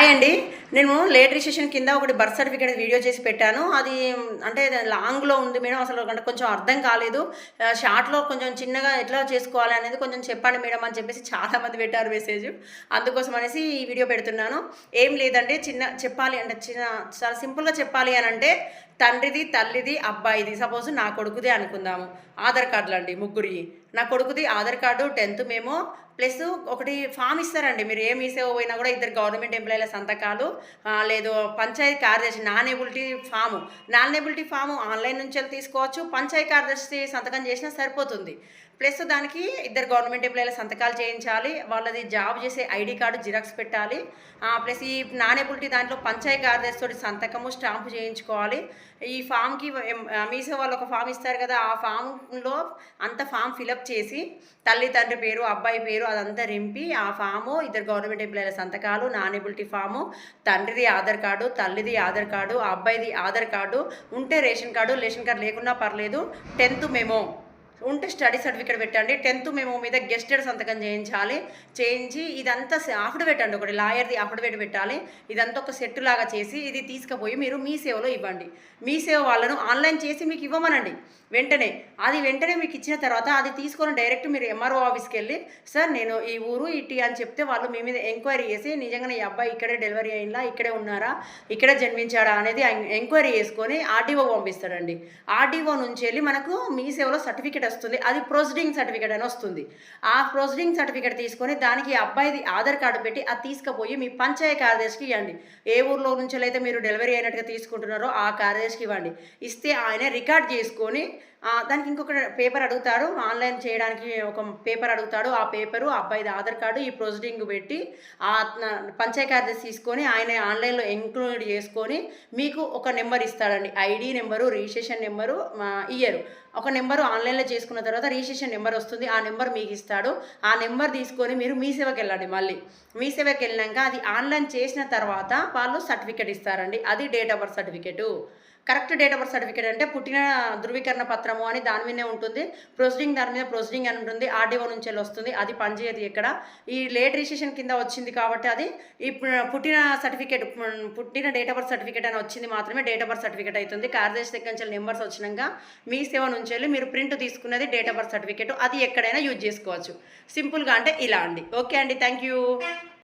Hi అండి. నేను late registration కింద ఒకటి బర్త్ సర్టిఫికేట్ వీడియో చేసి పెట్టాను. అది అంటే లాంగ్లో ఉంది మేడం అసలు అంటే కొంచెం అర్థం కాలేదు. షార్ట్లో కొంచెం చిన్నగా ఎట్లా చేసుకోవాలి అనేది కొంచెం చెప్పండి మేడం అని చెప్పేసి చాలామంది పెట్టారు మెసేజ్ అందుకోసం అనేసి ఈ వీడియో పెడుతున్నాను. ఏం లేదండి చిన్న చెప్పాలి అంటే చిన్న చాలా సింపుల్గా చెప్పాలి అని అంటే తండ్రిది తల్లిది అబ్బాయిది సపోజ్ నా కొడుకుది అనుకుందాము. ఆధార్ కార్డులు అండి ముగ్గురి. నా కొడుకుది ఆధార్ కార్డు టెన్త్ మేము ప్లస్ ఒకటి ఫామ్ ఇస్తారండి. మీరు ఏమి ఇసేవో పోయినా కూడా ఇద్దరు గవర్నమెంట్ ఎంప్లాయీల సంతకాలు. లేదు పంచాయతీ కార్యదర్శి non availability form. Non availability form online నుంచి వెళ్ళి తీసుకోవచ్చు. పంచాయతీ కార్యదర్శి సంతకం చేసినా సరిపోతుంది. ప్లస్ దానికి ఇద్దరు గవర్నమెంట్ ఎంప్లాయీల సంతకాలు చేయించాలి. వాళ్ళది జాబ్ చేసే ఐడి కార్డు జిరాక్స్ పెట్టాలి. ప్లస్ ఈ నానేబిలిటీ దాంట్లో పంచాయతీ కార్యదర్శి తోటి సంతకము స్టాంపు చేయించుకోవాలి. ఈ ఫామ్కి మీసో వాళ్ళు ఒక ఫామ్ ఇస్తారు కదా ఆ ఫామ్లో అంత ఫామ్ ఫిలప్ చేసి తల్లి తండ్రి పేరు అబ్బాయి పేరు అదంతా రింపి ఆ ఫాము ఇద్దరు గవర్నమెంట్ ఎంప్లాయీల సంతకాలు నానేబిలిటీ ఫాము తండ్రిది ఆధార్ కార్డు తల్లిది ఆధార్ కార్డు ఆ అబ్బాయిది ఆధార్ కార్డు ఉంటే రేషన్ కార్డు రేషన్ కార్డు లేకున్నా పర్లేదు. టెన్త్ మేము. ఉంటే స్టడీ సర్టిఫికేట్ పెట్టండి. టెన్త్ మేము మీద గెస్టెడ్ సంతకం చేయించాలి. చేయించి ఇదంతా అఫిడవిట్ అండి ఒకటి లాయర్ది అఫిడవిట్ పెట్టాలి. ఇదంతా ఒక సెట్ లాగా చేసి ఇది తీసుకుపోయి మీరు మీ సేవలో ఇవ్వండి. మీ సేవ వాళ్ళను ఆన్లైన్ చేసి మీకు ఇవ్వమనండి. వెంటనే. అది వెంటనే మీకు ఇచ్చిన తర్వాత అది తీసుకొని డైరెక్ట్ మీరు ఎంఆర్ఓ ఆఫీస్కి వెళ్ళి సార్ నేను ఈ ఊరు ఇటీ అని చెప్తే వాళ్ళు మీ మీద ఎంక్వైరీ చేసి నిజంగానే ఈ అబ్బాయి ఇక్కడే డెలివరీ అయిందా? ఇక్కడే ఉన్నారా? ఇక్కడే జన్మించాడా? అనేది ఎంక్వైరీ చేసుకొని ఆర్డీఓ పంపిస్తాడండి. ఆర్డీఓ నుంచి వెళ్ళి మనకు మీ సేవలో సర్టిఫికేట్ వస్తుంది. అది ప్రొసీడింగ్ సర్టిఫికేట్ అని వస్తుంది. ఆ ప్రొసీడింగ్ సర్టిఫికేట్ తీసుకొని దానికి అబ్బాయిది ఆధార్ కార్డు పెట్టి అది తీసుకుపోయి మీ పంచాయతీ కార్యదర్శికి ఇవ్వండి. ఏ ఊర్లో నుంచి అయితే మీరు డెలివరీ అయినట్టుగా తీసుకుంటున్నారో ఆ కార్యదర్శికి ఇవ్వండి. ఇస్తే ఆయన రికార్డ్ చేసుకొని దానికి ఇంకొక పేపర్ అడుగుతాడు. ఆన్లైన్ చేయడానికి ఒక పేపర్ అడుగుతాడు. ఆ పేపరు అబ్బాయిది ఆధార్ కార్డు ఈ ప్రొసీడింగ్ పెట్టి ఆ న- పంచాయతీ కార్యదర్శి తీసుకొని ఆయన ఆన్లైన్లో ఇంక్లూడ్ చేసుకొని మీకు ఒక నెంబర్ ఇస్తాడండి. ఐడి నెంబరు రిజిస్ట్రేషన్ నెంబరు ఇయ్యరు ఒక నెంబరు ఆన్లైన్లో చేసుకున్న తర్వాత రిజిస్ట్రేషన్ నెంబర్ వస్తుంది. ఆ నెంబర్ మీకు ఇస్తాడు. ఆ నెంబర్ తీసుకొని మీరు మీ సేవకి వెళ్ళండి మళ్ళీ. మీ సేవకి వెళ్ళినాక అది ఆన్లైన్ చేసిన తర్వాత వాళ్ళు సర్టిఫికేట్ ఇస్తారండి. అది date of birth certificate. Correct date of birth certificate అంటే పుట్టిన ధృవీకరణ పత్రము అని దాని మీదనే ఉంటుంది. ప్రొసీడింగ్ దాని మీద ప్రొసీడింగ్ అని ఉంటుంది. ఆర్డీఓ నుంచి వస్తుంది. అది పనిచేయదు ఇక్కడ. ఈ లేట్ రిజిస్ట్రేషన్ కింద వచ్చింది కాబట్టి అది ఈ పుట్టిన సర్టిఫికేట్ పుట్టిన డేట్ ఆఫ్ బర్త్ సర్టిఫికేట్ అని వచ్చింది మాత్రమే డేట్ ఆఫ్ బర్త్ సర్టిఫికేట్ అవుతుంది. కార్యదర్శి దగ్గర నుంచి నెంబర్స్ వచ్చినాక మీ సేవ నుంచి వెళ్ళి మీరు ప్రింట్ తీసుకున్నది డేట్ ఆఫ్ బర్త్ సర్టిఫికేట్. అది ఎక్కడైనా యూజ్ చేసుకోవచ్చు. సింపుల్గా అంటే ఇలా అండి. ఓకే అండి. Thank you.